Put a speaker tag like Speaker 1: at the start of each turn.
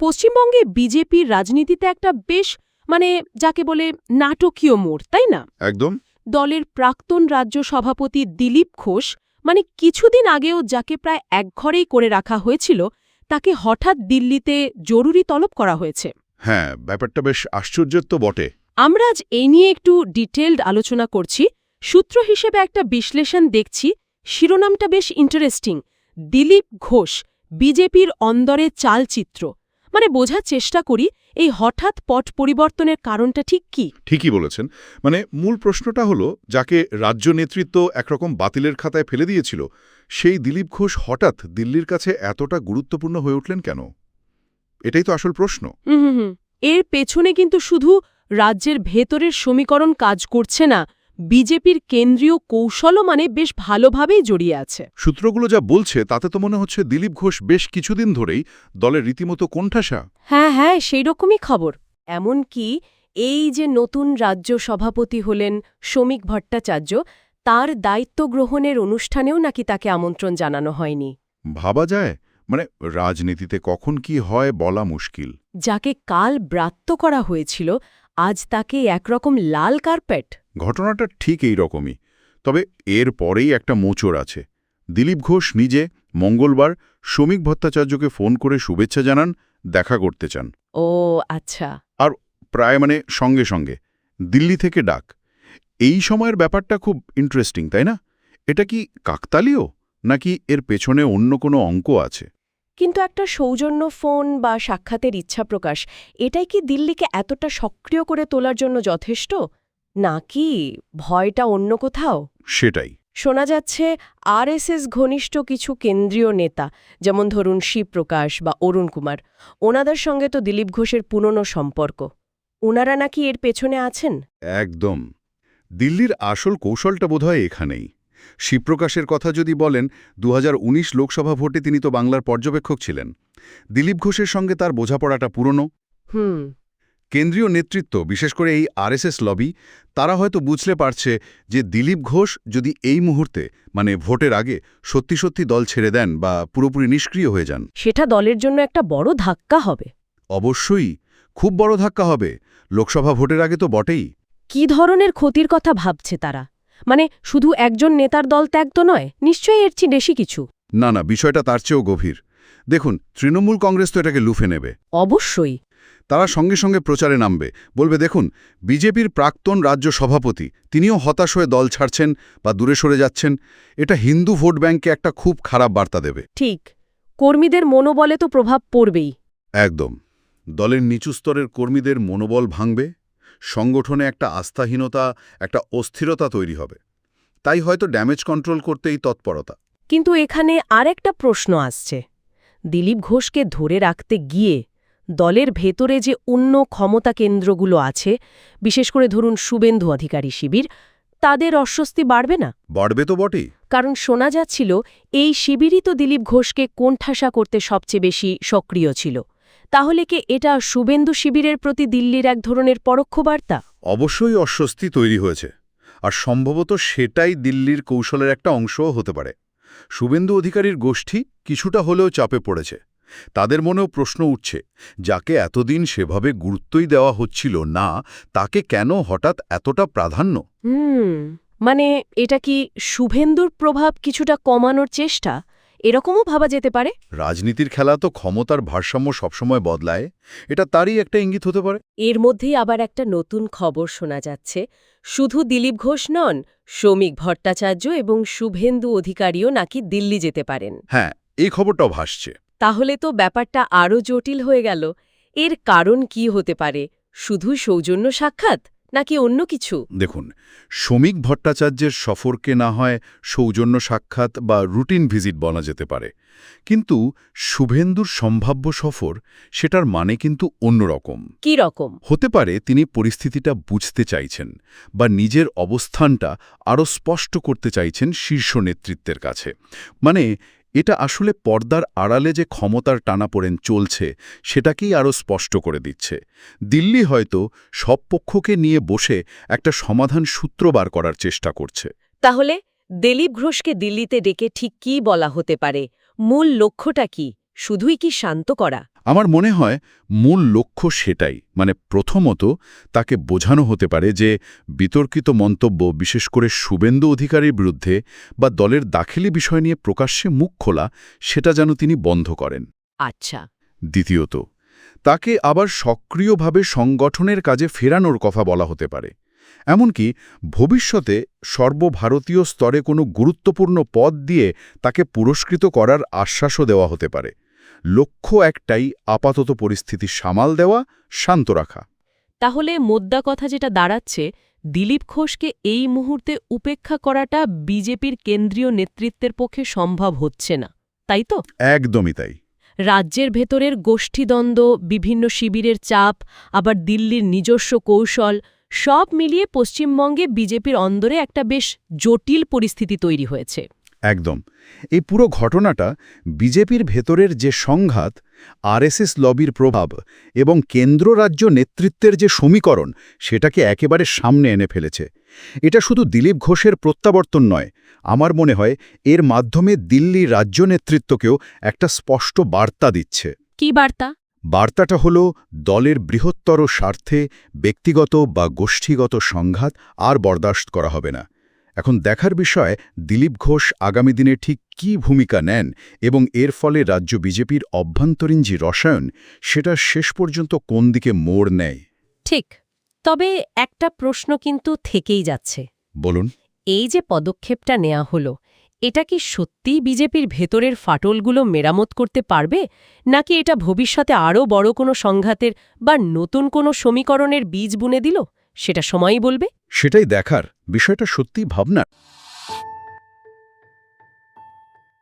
Speaker 1: পশ্চিমবঙ্গে বিজেপির রাজনীতিতে একটা বেশ মানে যাকে বলে নাটকীয় মোড় তাই না?
Speaker 2: একদম।
Speaker 1: দলের প্রাক্তন রাজ্য সভাপতি দিলীপ ঘোষ মানে কিছুদিন আগেও যাকে প্রায় একঘরেই করে রাখা হয়েছিল তাকে হঠাৎ দিল্লিতে জরুরি তলব করা হয়েছে।
Speaker 2: হ্যাঁ ব্যাপারটা বেশ আশ্চর্যের তো বটে।
Speaker 1: আমরা আজ এই নিয়ে একটু ডিটেলড আলোচনা করছি। সূত্র হিসেবে একটা বিশ্লেষণ দেখছি শিরোনামটা বেশ ইন্টারেস্টিং দিলীপ ঘোষ বিজেপির অন্দরে চালচিত্র। মানে বোঝার চেষ্টা করি এই হঠাৎ পট পরিবর্তনের কারণটা ঠিক কি?
Speaker 2: ঠিকই বলেছেন। মানে মূল প্রশ্নটা হলো যাকে রাজ্য নেতৃত্ব একরকম বাতিলের খাতায় ফেলে দিয়েছিল সেই দিলীপ ঘোষ হঠাৎ দিল্লির কাছে এতটা গুরুত্বপূর্ণ হয়ে উঠলেন কেন? এটাই তো আসল প্রশ্ন।
Speaker 1: এর পেছনে কিন্তু শুধু রাজ্যের ভেতরের সমীকরণ কাজ করছে না বিজেপির কেন্দ্রীয় কৌশলও মানে বেশ ভালোভাবেই জড়িয়ে আছে।
Speaker 2: সূত্রগুলো যা বলছে তাতে তো মনে হচ্ছে দিলীপ ঘোষ বেশ কিছুদিন ধরেই দলের রীতিমতো কোণঠাসা।
Speaker 1: হ্যাঁ হ্যাঁ সেই রকমই খবর। এমনকি এই যে নতুন রাজ্য সভাপতি হলেন শ্রমিক ভট্টাচার্য তার দায়িত্ব গ্রহণের অনুষ্ঠানেও নাকি তাকে আমন্ত্রণ জানানো হয়নি।
Speaker 2: ভাবা যায়? মানে রাজনীতিতে কখন কি হয় বলা মুশকিল।
Speaker 1: যাকে কাল ব্রাত্য করা হয়েছিল আজ তাকে একরকম লাল কার্পেট।
Speaker 2: ঘটনাটা ঠিক এই রকমই তবে এর পরেই একটা মোচড় আছে। দিলীপ ঘোষ নিজে মঙ্গলবার শ্রমিক ভট্টাচার্যকে ফোন করে শুভেচ্ছা জানান দেখা করতে চান।
Speaker 1: ও আচ্ছা।
Speaker 2: আর প্রায় মানে সঙ্গে সঙ্গে দিল্লি থেকে ডাক। এই সময়ের ব্যাপারটা খুব ইন্টারেস্টিং তাই না? এটা কি কাকতালীয় নাকি এর পেছনে অন্য কোনো অঙ্ক আছে?
Speaker 1: কিন্তু একটা সৌজন্য ফোন বা সাক্ষাতের ইচ্ছা প্রকাশ এটাই কি দিল্লিকে এতটা সক্রিয় করে তোলার জন্য যথেষ্ট? নাকি ভয়টা অন্য কোথাও?
Speaker 2: সেটাই।
Speaker 1: শোনা যাচ্ছে আরএসএস ঘনিষ্ঠ কিছু কেন্দ্রীয় নেতা যেমন ধরুন শিবপ্রকাশ বা অরুণ কুমার ওনাদের সঙ্গে তো দিলীপ ঘোষের পুরনো সম্পর্ক। ওনারা নাকি এর পেছনে আছেন?
Speaker 2: একদম। দিল্লির আসল কৌশলটা বোধহয় এখানেই। শিবপ্রকাশের কথা যদি বলেন দু হাজার উনিশ লোকসভা ভোটে তিনি তো বাংলার পর্যবেক্ষক ছিলেন। দিলীপ ঘোষের সঙ্গে তার বোঝাপড়াটা পুরনো।
Speaker 1: হুম।
Speaker 2: কেন্দ্রীয় নেতৃত্ব বিশেষ করে এই আরএসএস লবি তারা হয়তো বুঝলে পারছে যে দিলীপ ঘোষ যদি এই মুহূর্তে মানে ভোটের আগে সত্যি সত্যি দল ছেড়ে দেন বা পুরোপুরি নিষ্ক্রিয় হয়ে যান।
Speaker 1: সেটা দলের জন্য একটা বড় ধাক্কা হবে।
Speaker 2: অবশ্যই খুব বড় ধাক্কা হবে। লোকসভা ভোটের আগে তো বটেই।
Speaker 1: কি ধরনের ক্ষতির কথা ভাবছে তারা? মানে শুধু একজন নেতার দল ত্যাগ তো নয় নিশ্চয়ই এর চেয়ে বেশি কিছু?
Speaker 2: না না বিষয়টা তার চেয়েও গভীর। দেখুন তৃণমূল কংগ্রেস তো এটাকে লুফে নেবে।
Speaker 1: অবশ্যই।
Speaker 2: তারা সঙ্গে সঙ্গে প্রচারে নামবে। বলবে দেখুন বিজেপির প্রাক্তন রাজ্য সভাপতি তিনিও হতাশ হয়ে দল ছাড়ছেন বা দূরে সরে যাচ্ছেন। এটা হিন্দু ভোট ব্যাংকে একটা খুব খারাপ বার্তা দেবে।
Speaker 1: ঠিক কর্মীদের মনোবলে তো প্রভাব পড়বেই।
Speaker 2: একদম। দলের নিচু স্তরের কর্মীদের মনোবল ভাঙবে সংগঠনে একটা আস্থাহীনতা একটা অস্থিরতা তৈরি হবে। তাই হয়তো ড্যামেজ কন্ট্রোল করতেই তৎপরতা।
Speaker 1: কিন্তু এখানে আরেকটা প্রশ্ন আসছে। দিলীপ ঘোষকে ধরে রাখতে গিয়ে দলের ভেতরে যে অন্য ক্ষমতা কেন্দ্রগুলো আছে বিশেষ করে ধরুন শুভেন্দু অধিকারী শিবির তাদের অস্বস্তি বাড়বে না?
Speaker 2: বাড়বে তো বটেই।
Speaker 1: কারণ শোনা যাচ্ছিল এই শিবিরই তো দিলীপ ঘোষকে কোণঠাসা করতে সবচেয়ে বেশি সক্রিয় ছিল। তাহলে কি এটা শুভেন্দু শিবিরের প্রতি দিল্লির এক ধরনের পরোক্ষ বার্তা?
Speaker 2: অবশ্যই অস্বস্তি তৈরি হয়েছে আর সম্ভবত সেটাই দিল্লির কৌশলের একটা অংশও হতে পারে। শুভেন্দু অধিকারীর গোষ্ঠী কিছুটা হলেও চাপে পড়েছে। তাদের মনেও প্রশ্ন উঠছে যাকে এতদিন সেভাবে গুরুত্বই দেওয়া হচ্ছিল না তাকে কেন হঠাৎ এতটা প্রাধান্য?
Speaker 1: হুম মানে এটা কি শুভেন্দুর প্রভাব কিছুটা কমানোর চেষ্টা? এরকমও ভাবা যেতে পারে?
Speaker 2: রাজনীতির খেলা তো ক্ষমতার ভারসাম্য সবসময় বদলায় এটা তারই একটা ইঙ্গিত হতে পারে?
Speaker 1: এর মধ্যেই আবার একটা নতুন খবর শোনা যাচ্ছে শুধু দিলীপ ঘোষ নন শ্রমিক ভট্টাচার্য এবং শুভেন্দু অধিকারীও নাকি দিল্লি যেতে পারেন।
Speaker 2: হ্যাঁ এই খবরটাও ভাসছে।
Speaker 1: তাহলে তো ব্যাপারটা আরও জটিল হয়ে গেল। এর কারণ কি হতে পারে? শুধু সৌজন্য সাক্ষাৎ নাকি অন্য কিছু?
Speaker 2: দেখুন শ্রমিক ভট্টাচার্যের সফরকে না হয় সৌজন্য সাক্ষাৎ বা রুটিন ভিজিট বলা যেতে পারে। কিন্তু শুভেন্দুর সম্ভাব্য সফর সেটার মানে কিন্তু অন্যরকম।
Speaker 1: কি রকম?
Speaker 2: হতে পারে তিনি পরিস্থিতিটা বুঝতে চাইছেন বা নিজের অবস্থানটা আরও স্পষ্ট করতে চাইছেন শীর্ষ নেতৃত্বের কাছে। মানে এটা আসলে পর্দার আড়ালে যে ক্ষমতার টানাপোড়েন চলছে, সেটাকেই আরও স্পষ্ট করে দিচ্ছে। দিল্লি হয়তো সব পক্ষকে নিয়ে বসে একটা সমাধান সূত্র বার করার চেষ্টা করছে।
Speaker 1: তাহলে দিলীপ ঘোষকে দিল্লিতে ডেকে ঠিক কী বলা হতে পারে? মূল লক্ষ্যটা কি? শুধুই কি শান্ত করা?
Speaker 2: আমার মনে হয় মূল লক্ষ্য সেটাই। মানে প্রথমত তাকে বোঝানো হতে পারে যে বিতর্কিত মন্তব্য বিশেষ করে শুভেন্দু অধিকারীর বিরুদ্ধে বা দলের দাখিলি বিষয় নিয়ে প্রকাশ্যে মুখ খোলা সেটা যেন তিনি বন্ধ করেন।
Speaker 1: আচ্ছা।
Speaker 2: দ্বিতীয়ত তাকে আবার সক্রিয়ভাবে সংগঠনের কাজে ফেরানোর কথা বলা হতে পারে। এমনকি ভবিষ্যতে সর্বভারতীয় স্তরে কোনো গুরুত্বপূর্ণ পদ দিয়ে তাকে পুরস্কৃত করার আশ্বাসও দেওয়া হতে পারে। লক্ষ্য একটাই আপাতত পরিস্থিতি সামাল দেওয়া শান্ত রাখা।
Speaker 1: তাহলে মোদ্দা কথা যেটা দাঁড়াচ্ছে দিলীপ ঘোষকে এই মুহূর্তে উপেক্ষা করাটা বিজেপির কেন্দ্রীয় নেতৃত্বের পক্ষে সম্ভব হচ্ছে না তাই তো?
Speaker 2: একদমই তাই।
Speaker 1: রাজ্যের ভেতরের গোষ্ঠীদ্বন্দ্ব বিভিন্ন শিবিরের চাপ আবার দিল্লির নিজস্ব কৌশল সব মিলিয়ে পশ্চিমবঙ্গে বিজেপির অন্দরে একটা বেশ জটিল পরিস্থিতি তৈরি হয়েছে।
Speaker 2: একদম। এই পুরো ঘটনাটা বিজেপির ভেতরের যে সংঘাত আরএসএস লবির প্রভাব এবং কেন্দ্র রাজ্য নেতৃত্বের যে সমীকরণ সেটাকে একেবারে সামনে এনে ফেলেছে। এটা শুধু দিলীপ ঘোষের প্রত্যাবর্তন নয় আমার মনে হয় এর মাধ্যমে দিল্লি রাজ্য নেতৃত্বকেও একটা স্পষ্ট বার্তা দিচ্ছে।
Speaker 1: কি বার্তা?
Speaker 2: বার্তাটা হল দলের বৃহত্তর স্বার্থে ব্যক্তিগত বা গোষ্ঠীগত সংঘাত আর বরদাস্ত করা হবে না। এখন দেখার বিষয় দিলীপ ঘোষ আগামী দিনে ঠিক কী ভূমিকা নেন এবং এর ফলে রাজ্য বিজেপির অভ্যন্তরীণ যে রসায়ন সেটা শেষ পর্যন্ত কোন দিকে মোড় নেয়?
Speaker 1: ঠিক তবে একটা প্রশ্ন কিন্তু থেকেই যাচ্ছে।
Speaker 2: বলুন।
Speaker 1: এই যে পদক্ষেপটা নেওয়া হলো এটা কি সত্যিই বিজেপির ভেতরের ফাটলগুলো মেরামত করতে পারবে নাকি এটা ভবিষ্যতে আরও বড় কোনো সংঘাতের বা নতুন কোনো সমীকরণের বীজ বুনে দিল? সেটা সময়ই বলবে?
Speaker 2: সেটাই দেখার। বিষয়টা সত্যি ভাবনা